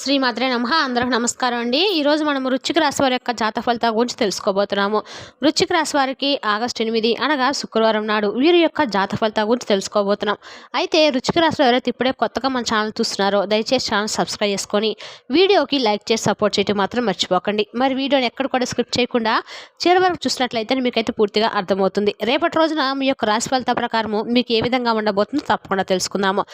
శ్రీ శ్రీమాత్రే నమ. అందరికి నమస్కారం అండి. ఈరోజు మనం వృచ్చిక రాశి వారి యొక్క జాత ఫలితాల గురించి తెలుసుకోబోతున్నాము. వృచ్చిక రాశి వారికి ఆగస్టు ఎనిమిది అనగా శుక్రవారం నాడు వీరి యొక్క జాత ఫలితాల గురించి తెలుసుకోబోతున్నాం. అయితే వృచ్చిక రాశిలో ఎవరైతే ఇప్పుడే కొత్తగా మన ఛానల్ చూస్తున్నారో దయచేసి ఛానల్ సబ్స్క్రైబ్ చేసుకొని వీడియోకి లైక్ చేసి సపోర్ట్ చేయడం మాత్రం మర్చిపోకండి. మరి వీడియోని ఎక్కడ కూడా స్కిప్ చేయకుండా చివరి వరకు చూసినట్లయితే మీకైతే పూర్తిగా అర్థమవుతుంది. రేపటి రోజున మీ యొక్క రాశి ఫలితాల ప్రకారము మీకు ఏ విధంగా ఉండబోతుందో తప్పకుండా తెలుసుకుందాము.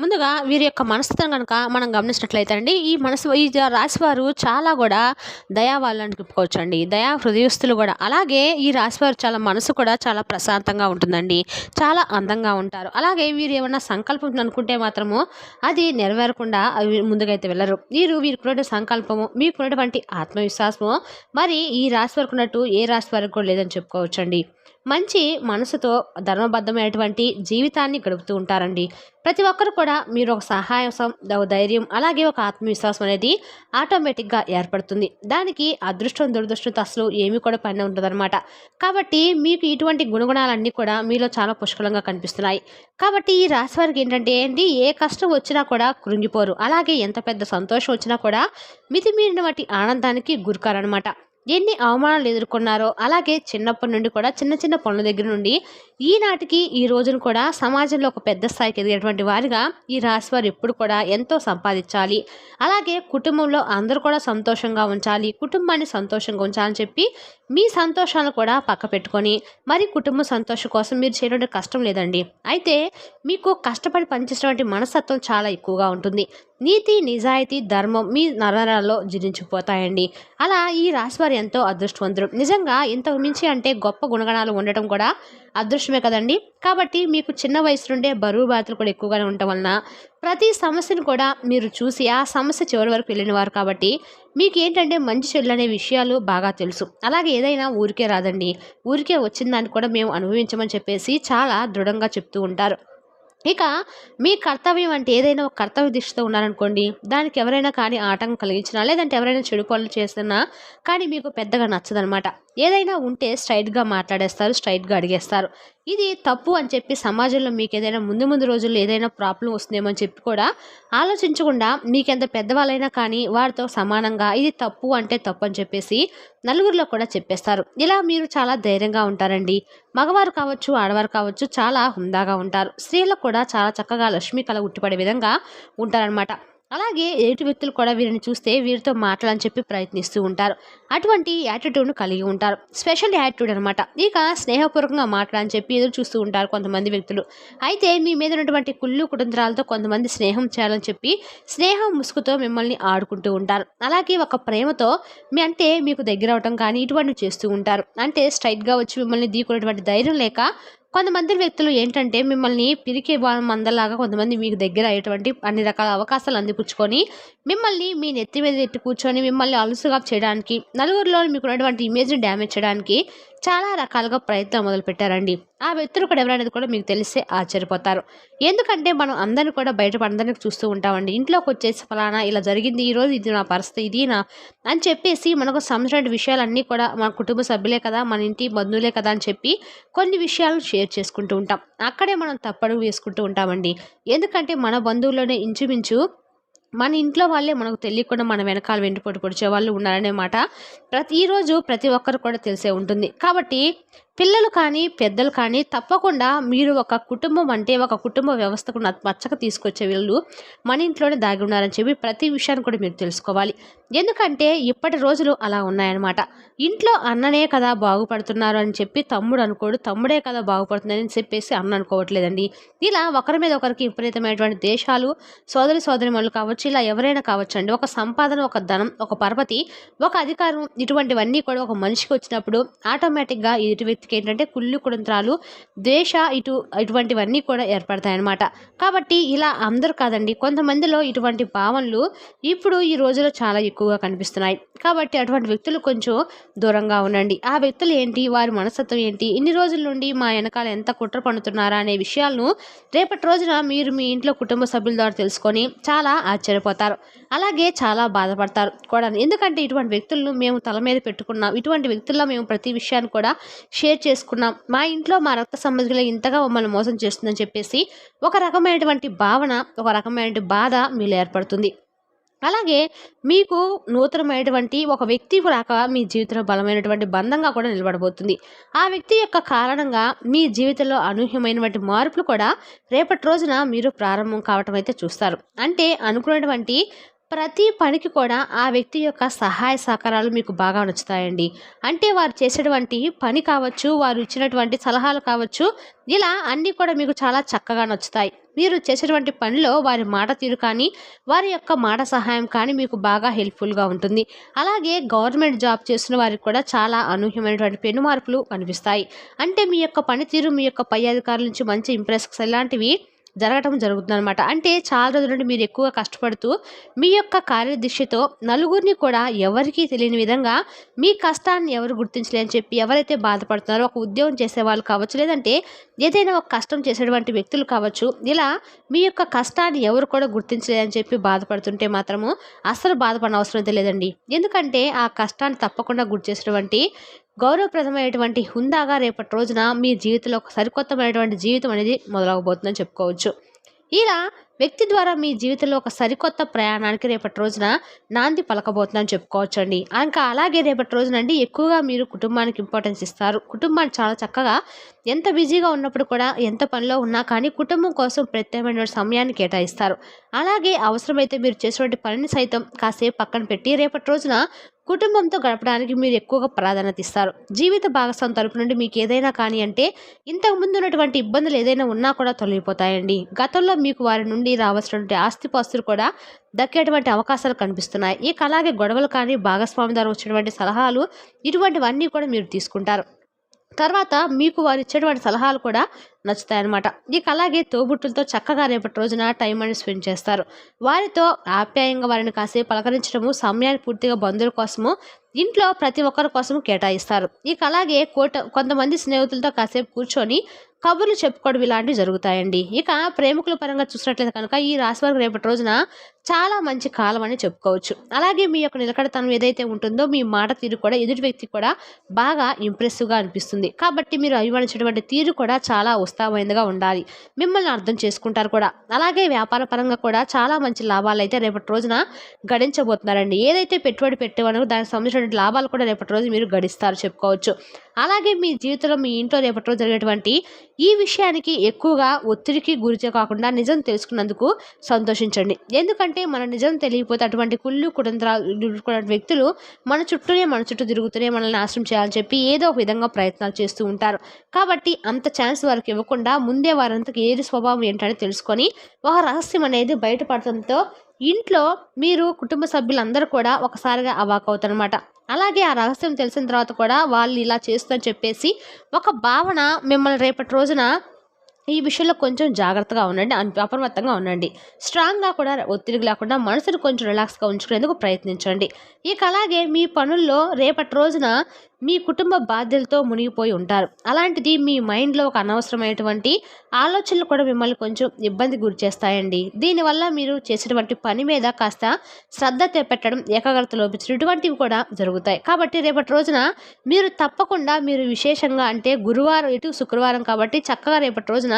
ముందుగా వీరి యొక్క మనస్తత్వం కనుక మనం గమనించినట్లయితే అండి ఈ మనసు ఈ రాశివారు చాలా కూడా దయావాళ్ళు అని చెప్పుకోవచ్చండి. దయా హృదయస్తులు కూడా. అలాగే ఈ రాశివారు చాలా మనసు కూడా చాలా ప్రశాంతంగా ఉంటుందండి. చాలా అందంగా ఉంటారు. అలాగే వీరు ఏమన్నా సంకల్పం అనుకుంటే మాత్రము అది నెరవేరకుండా ముందుగైతే ముందుకైతే వెళ్ళరు. వీరు వీరికి సంకల్పము మీకున్నటువంటి ఆత్మవిశ్వాసము మరి ఈ రాశి వరకు ఉన్నట్టు ఏ రాశి వరకు కూడా లేదని చెప్పుకోవచ్చండి. మంచి మనసుతో ధర్మబద్ధమైనటువంటి జీవితాన్ని గడుపుతూ ఉంటారండి. ప్రతి ఒక్కరు కూడా మీరు ఒక సహాయం ఒక ధైర్యం అలాగే ఒక ఆత్మవిశ్వాసం అనేది ఆటోమేటిక్గా ఏర్పడుతుంది. దానికి అదృష్టం దురదృష్టం అసలు ఏమీ కూడా పని ఉంటుందన్నమాట కాబట్టి మీకు ఇటువంటి గుణగుణాలన్నీ కూడా మీలో చాలా పుష్కలంగా కనిపిస్తున్నాయి. కాబట్టి ఈ రాశి వారికి ఏంటంటే ఏంటి ఏ కష్టం వచ్చినా కూడా కృంగిపోరు. అలాగే ఎంత పెద్ద సంతోషం వచ్చినా కూడా మితిమీరిన వాటి ఆనందానికి గురికారనమాట ఎన్ని అవమానాలు ఎదుర్కొన్నారో అలాగే చిన్నప్పటి నుండి కూడా చిన్న చిన్న పనుల దగ్గర నుండి ఈనాటికి ఈ రోజును కూడా సమాజంలో ఒక పెద్ద స్థాయికి ఎదిగేటువంటి వారిగా ఈ రాశి వారు ఎప్పుడు కూడా ఎంతో సంపాదించాలి. అలాగే కుటుంబంలో అందరూ కూడా సంతోషంగా ఉంచాలి. కుటుంబాన్ని సంతోషంగా ఉంచాలని చెప్పి మీ సంతోషాలను కూడా పక్క పెట్టుకొని మరి కుటుంబ సంతోషం కోసం మీరు చేయడం కష్టం లేదండి. అయితే మీకు కష్టపడి పనిచేసినటువంటి మనస్తత్వం చాలా ఎక్కువగా ఉంటుంది. నీతి నిజాయితీ ధర్మం మీ నరాలలో జీర్ణించిపోతాయండి. అలా ఈ రాశివారు ఎంతో అదృష్టవంతులు. నిజంగా ఇంతకు మించి అంటే గొప్ప గుణగణాలు ఉండటం కూడా అదృష్టమే కదండి. కాబట్టి మీకు చిన్న వయసు నుండే బరువు బాధలు కూడా ఎక్కువగానే ఉండటం వలన ప్రతి సమస్యను కూడా మీరు చూసి ఆ సమస్య చివరి వరకు వెళ్ళిన వారు కాబట్టి మీకు ఏంటంటే మంచి చెడులు అనే విషయాలు బాగా తెలుసు. అలాగే ఏదైనా ఊరికే రాదండి. ఊరికే వచ్చిన దాన్ని కూడా మేము అనుభవించమని చెప్పేసి చాలా దృఢంగా చెప్తూ ఉంటారు. ఇక మీ కర్తవ్యం అంటే ఏదైనా ఒక కర్తవ్య దిశతో ఉన్నారనుకోండి దానికి ఎవరైనా కానీ ఆటంకం కలిగించినా లేదంటే ఎవరైనా చెడు పనులు చేస్తున్నా కానీ మీకు పెద్దగా నచ్చదనమాట. ఏదైనా ఉంటే స్ట్రైట్గా మాట్లాడేస్తారు స్ట్రైట్గా అడిగేస్తారు. ఇది తప్పు అని చెప్పి సమాజంలో మీకు ఏదైనా ముందు ముందు రోజుల్లో ఏదైనా ప్రాబ్లం వస్తుందేమో అని చెప్పి కూడా ఆలోచించకుండా మీకెంత పెద్దవాళ్ళైనా కానీ వారితో సమానంగా ఇది తప్పు అంటే తప్పు అని చెప్పేసి నలుగురిలో కూడా చెప్పేస్తారు. ఇలా మీరు చాలా ధైర్యంగా ఉంటారండి. మగవారు కావచ్చు ఆడవారు కావచ్చు చాలా హుందాగా ఉంటారు. స్త్రీలకు కూడా చాలా చక్కగా లక్ష్మీ కళ ఉట్టిపడే విధంగా ఉంటారనమాట అలాగే ఎదుటి వ్యక్తులు కూడా వీరిని చూస్తే వీరితో మాట్లాడని చెప్పి ప్రయత్నిస్తూ ఉంటారు. అటువంటి యాటిట్యూడ్ను కలిగి ఉంటారు. స్పెషల్ యాటిట్యూడ్ అనమాట ఇక స్నేహపూర్వకంగా మాట్లాడని చెప్పి ఎదురు చూస్తూ ఉంటారు కొంతమంది వ్యక్తులు. అయితే మీ మీద ఉన్నటువంటి కుళ్ళు కుటుంబరాలతో కొంతమంది స్నేహం చేయాలని చెప్పి స్నేహం ముసుగుతో మిమ్మల్ని ఆడుకుంటూ ఉంటారు. అలాగే ఒక ప్రేమతో మీ అంటే మీకు దగ్గర అవటం కానీ ఇటువంటివి చేస్తూ ఉంటారు. అంటే స్ట్రైట్గా వచ్చి మిమ్మల్ని దీకునేటువంటి ధైర్యం లేక కొంతమంది వ్యక్తులు ఏంటంటే మిమ్మల్ని పిరికే మందలాగా కొంతమంది మీకు దగ్గర అయ్యేటువంటి అన్ని రకాల అవకాశాలు అందిపుచ్చుకొని మిమ్మల్ని మీ నెత్తి మీద ఎత్తి కూర్చొని మిమ్మల్ని అలుసుగా చేయడానికి నలుగురిలో మీకు ఉన్నటువంటి ఇమేజ్ని డ్యామేజ్ చేయడానికి చాలా రకాలుగా ప్రయత్నం మొదలుపెట్టారండి. ఆ వ్యక్తులు కూడా ఎవరనేది కూడా మీకు తెలిస్తే ఆశ్చర్యపోతారు. ఎందుకంటే మనం అందరిని కూడా బయట అందరినీ చూస్తూ ఉంటామండి. ఇంట్లోకి వచ్చేసి ఫలానా ఇలా జరిగింది ఈరోజు ఇది నా పరిస్థితి ఇది నా అని చెప్పేసి మనకు సంబంధించిన విషయాలన్నీ కూడా మన కుటుంబ సభ్యులే కదా మన ఇంటి బంధువులే కదా అని చెప్పి కొన్ని విషయాలను షేర్ చేసుకుంటూ ఉంటాం. అక్కడే మనం తప్పడుగు వేసుకుంటూ ఉంటామండి. ఎందుకంటే మన బంధువుల్లోనే ఇంచుమించు మన ఇంట్లో వాళ్ళే మనకు తెలియకుండా మన వెనకాల వెండిపోటు పొడిచే వాళ్ళు ఉన్నారనే మాట ప్రతిరోజు ప్రతి ఒక్కరు కూడా తెలిసే ఉంటుంది. కాబట్టి పిల్లలు కానీ పెద్దలు కానీ తప్పకుండా మీరు ఒక కుటుంబం అంటే ఒక కుటుంబ వ్యవస్థకు న- మచ్చక తీసుకొచ్చే వీళ్ళు మన ఇంట్లోనే దాగి ఉన్నారని చెప్పి ప్రతి విషయాన్ని కూడా మీరు తెలుసుకోవాలి. ఎందుకంటే ఇప్పటి రోజులు అలా ఉన్నాయన్నమాట. ఇంట్లో అన్ననే కదా బాగుపడుతున్నారు అని చెప్పి తమ్ముడు అనుకోడు తమ్ముడే కదా బాగుపడుతుందని చెప్పేసి అన్న అనుకోవట్లేదండి. ఇలా ఒకరి మీద ఒకరికి విపరీతమైనటువంటి దేశాలు సోదరి సోదరి కావచ్చు ఇలా ఎవరైనా కావచ్చు అండి ఒక సంపాదన ఒక ధనం ఒక పరపతి ఒక అధికారం ఇటువంటివన్నీ కూడా ఒక మనిషికి వచ్చినప్పుడు ఆటోమేటిక్గా ఎదుటి వ్యక్తికి ఏంటంటే కుళ్ళు కుడంత్రాలు ద్వేష ఇటు ఇటువంటివన్నీ కూడా ఏర్పడతాయన్నమాట. కాబట్టి ఇలా అందరూ కాదండి కొంతమందిలో ఇటువంటి భావనలు ఇప్పుడు ఈ రోజుల్లో చాలా ఎక్కువగా కనిపిస్తున్నాయి. కాబట్టి అటువంటి వ్యక్తులు కొంచెం దూరంగా ఉండండి. ఆ వ్యక్తులు ఏంటి వారి మనస్తత్వం ఏంటి ఇన్ని రోజుల నుండి మా వెనకాల ఎంత కుట్ర పన్నుతున్నారా అనే విషయాలను రేపటి రోజున మీరు మీ ఇంట్లో కుటుంబ సభ్యుల ద్వారా తెలుసుకొని చాలా ఆశ్చర్యపోతారు. అలాగే చాలా బాధపడతారు కూడా. ఎందుకంటే ఇటువంటి వ్యక్తులను మేము తల మీద పెట్టుకున్నాం. ఇటువంటి వ్యక్తుల్లో మేము ప్రతి విషయాన్ని కూడా షేర్ చేసుకున్నాం. మా ఇంట్లో మా రక్త సంబంధికులు ఇంతగా మమ్మల్ని మోసం చేస్తుందని చెప్పేసి ఒక రకమైనటువంటి భావన ఒక రకమైనటువంటి బాధ మీలో ఏర్పడుతుంది. అలాగే మీకు నూతనమైనటువంటి ఒక వ్యక్తి రాక మీ జీవితంలో బలమైనటువంటి బంధంగా కూడా నిలబడబోతుంది. ఆ వ్యక్తి యొక్క కారణంగా మీ జీవితంలో అనూహ్యమైనటువంటి మార్పులు కూడా రేపటి రోజున మీరు ప్రారంభం కావటం అయితే చూస్తారు. అంటే అనుకున్నటువంటి ప్రతి పనికి కూడా ఆ వ్యక్తి యొక్క సహాయ సహకారాలు మీకు బాగా నచ్చుతాయండి. అంటే వారు చేసేటువంటి పని కావచ్చు వారు ఇచ్చినటువంటి సలహాలు కావచ్చు ఇలా అన్నీ కూడా మీకు చాలా చక్కగా నచ్చుతాయి. మీరు చేసేటువంటి పనిలో వారి మాట తీరు కానీ వారి యొక్క మాట సహాయం కానీ మీకు బాగా హెల్ప్ఫుల్గా ఉంటుంది. అలాగే గవర్నమెంట్ జాబ్ చేస్తున్న వారికి కూడా చాలా అనూహ్యమైనటువంటి పెను మార్పులు కనిపిస్తాయి. అంటే మీ యొక్క పనితీరు మీ యొక్క పై అధికారుల నుంచి మంచి ఇంప్రెస్ ఇలాంటివి జరగటం జరుగుతుందనమాట అంటే చాలా రోజుల నుండి మీరు ఎక్కువగా కష్టపడుతూ మీ యొక్క కార్యదృష్టితో నలుగురిని కూడా ఎవరికీ తెలియని విధంగా మీ కష్టాన్ని ఎవరు గుర్తించలేని చెప్పి ఎవరైతే బాధపడుతున్నారో ఒక ఉద్యోగం చేసే వాళ్ళు కావచ్చు లేదంటే ఏదైనా ఒక కష్టం చేసేటువంటి వ్యక్తులు కావచ్చు ఇలా మీ యొక్క కష్టాన్ని ఎవరు కూడా గుర్తించలేదని చెప్పి బాధపడుతుంటే మాత్రము అస్సలు బాధపడిన అవసరం అయితే లేదండి. ఎందుకంటే ఆ కష్టాన్ని తప్పకుండా గుర్తు చేసినటువంటి గౌరవప్రదమైనటువంటి హుందాగా రేపటి రోజున మీ జీవితంలో ఒక సరికొత్తమైనటువంటి జీవితం అనేది మొదలవబోతుందని చెప్పుకోవచ్చు. ఇలా వ్యక్తి ద్వారా మీ జీవితంలో ఒక సరికొత్త ప్రయాణానికి రేపటి రోజున నాంది పలకబోతుందని చెప్పుకోవచ్చండి. ఇంకా అలాగే రేపటి రోజునండి ఎక్కువగా మీరు కుటుంబానికి ఇంపార్టెన్స్ ఇస్తారు. కుటుంబాన్ని చాలా చక్కగా ఎంత బిజీగా ఉన్నప్పుడు కూడా ఎంత పనిలో ఉన్నా కానీ కుటుంబం కోసం ప్రత్యేకమైన సమయాన్ని కేటాయిస్తారు. అలాగే అవసరమైతే మీరు చేసేటువంటి పనిని సైతం కాసేపు పక్కన పెట్టి రేపటి రోజున కుటుంబంతో గడపడానికి మీరు ఎక్కువగా ప్రాధాన్యత ఇస్తారు. జీవిత భాగస్వామి తరపు నుండి మీకు ఏదైనా కానీ అంటే ఇంతకు ముందు ఉన్నటువంటి ఇబ్బందులు ఏదైనా ఉన్నా కూడా తొలగిపోతాయండి. గతంలో మీకు వారి నుండి రావాల్సినటువంటి ఆస్తిపాస్తులు కూడా దక్కేటువంటి అవకాశాలు కనిపిస్తున్నాయి. ఇక అలాగే గొడవలు కానీ భాగస్వామి ద్వారా వచ్చినటువంటి సలహాలు ఇటువంటివన్నీ కూడా మీరు తీసుకుంటారు. తర్వాత మీకు వారు ఇచ్చేటువంటి సలహాలు కూడా నచ్చుతాయన్నమాట. ఇక అలాగే తోబుట్టులతో చక్కగా రేపటి రోజున టైం అని స్పెండ్ చేస్తారు. వారితో ఆప్యాయంగా వారిని కాసేపు పలకరించడము సమయాన్ని పూర్తిగా బంధువుల కోసము ఇంట్లో ప్రతి ఒక్కరి కోసం కేటాయిస్తారు. ఇక అలాగే కోట కొంతమంది స్నేహితులతో కాసేపు కూర్చొని కబుర్లు చెప్పుకోవడం ఇలాంటివి జరుగుతాయండి. ఇక ప్రేమికుల పరంగా చూసినట్లయితే కనుక ఈ రాశి వారికి రేపటి రోజున చాలా మంచి కాలం అని చెప్పుకోవచ్చు. అలాగే మీ యొక్క నిలకడతనం ఏదైతే ఉంటుందో మీ మాట తీరు కూడా ఎదుటి వ్యక్తి కూడా బాగా ఇంప్రెసివ్గా అనిపిస్తుంది. కాబట్టి మీరు అభిమానించినటువంటి తీరు కూడా చాలా ఉత్సాహమైనదిగా ఉండాలి. మిమ్మల్ని అర్థం చేసుకుంటారు కూడా. అలాగే వ్యాపార పరంగా కూడా చాలా మంచి లాభాలు అయితే రేపటి రోజున గడించబోతున్నారండి. ఏదైతే పెట్టుబడి పెట్టేవారో దానికి సంబంధించిన లాభాలు కూడా రేపటి రోజు మీరు గడిస్తారు చెప్పుకోవచ్చు. అలాగే మీ జీవితంలో మీ ఇంట్లో రేపటి రోజు జరిగేటువంటి ఈ విషయానికి ఎక్కువగా ఒత్తిడికి గురిచే కాకుండా నిజం తెలుసుకున్నందుకు సంతోషించండి. ఎందుకంటే మన నిజం తెలియకపోతే అటువంటి కుళ్ళు కుటుంబ వ్యక్తులు మన చుట్టూనే మన చుట్టూ తిరుగుతూనే మనల్ని నాశనం చేయాలని చెప్పి ఏదో ఒక విధంగా ప్రయత్నాలు చేస్తూ ఉంటారు. కాబట్టి అంత ఛాన్స్ వారికి ఇవ్వకుండా ముందే వారంతకు ఏది స్వభావం ఏంటని తెలుసుకొని ఒక రహస్యం అనేది బయటపడటంతో ఇంట్లో మీరు కుటుంబ సభ్యులందరూ కూడా ఒకసారిగా అవాక్ అవుతారనమాట అలాగే ఆ రహస్యం తెలిసిన తర్వాత కూడా వాళ్ళు ఇలా చేస్తుందని చెప్పేసి ఒక భావన మిమ్మల్ని రేపటి రోజున ఈ విషయంలో కొంచెం జాగ్రత్తగా ఉండండి అప్రమత్తంగా ఉండండి. స్ట్రాంగ్గా కూడా ఒత్తిడి లేకుండా మనసును కొంచెం రిలాక్స్గా ఉంచుకునేందుకు ప్రయత్నించండి. ఇక అలాగే మీ పనుల్లో రేపటి రోజున మీ కుటుంబ బాధ్యతలతో మునిగిపోయి ఉంటారు. అలాంటిది మీ మైండ్లో ఒక అనవసరమైనటువంటి ఆలోచనలు కూడా మిమ్మల్ని కొంచెం ఇబ్బంది గురి చేస్తాయండి. దీనివల్ల మీరు చేసేటువంటి పని మీద కాస్త శ్రద్ధ తెప్పెట్టడం ఏకాగ్రత లోపించడం ఇటువంటివి కూడా జరుగుతాయి. కాబట్టి రేపటి రోజున మీరు తప్పకుండా మీరు విశేషంగా అంటే గురువారం ఇటు శుక్రవారం కాబట్టి చక్కగా రేపటి రోజున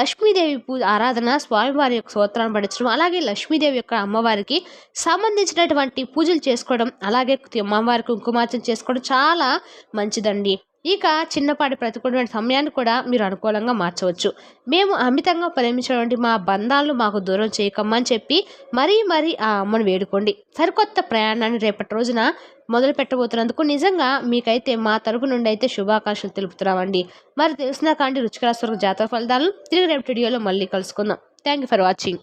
లక్ష్మీదేవి పూ ఆరాధన స్వామివారి యొక్క స్తోత్రాన్ని పడించడం అలాగే లక్ష్మీదేవి యొక్క అమ్మవారికి సంబంధించినటువంటి పూజలు చేసుకోవడం అలాగే అమ్మవారికి కుంకుమార్చన చేసుకోవడం చాలా మంచిదండి. ఇక చిన్నపాటి ప్రతికూలమైన సమయాన్ని కూడా మీరు అనుకూలంగా మార్చవచ్చు. మేము అమితంగా ప్రేమించినటువంటి మా బంధాలను మాకు దూరం చేయకమ్మని చెప్పి మరీ మరీ ఆ అమ్మను వేడుకోండి. సరికొత్త ప్రయాణాన్ని రేపటి రోజున మొదలు పెట్టబోతున్నందుకు నిజంగా మీకైతే మా తరపు నుండి అయితే శుభాకాంక్షలు తెలుపుతున్నామండి. మరి తెలిసిన కాంటి రుచికరాశ్వర జాతర ఫలితాలను తిరిగి రేపు వీడియోలో మళ్ళీ కలుసుకుందాం. Thank you for watching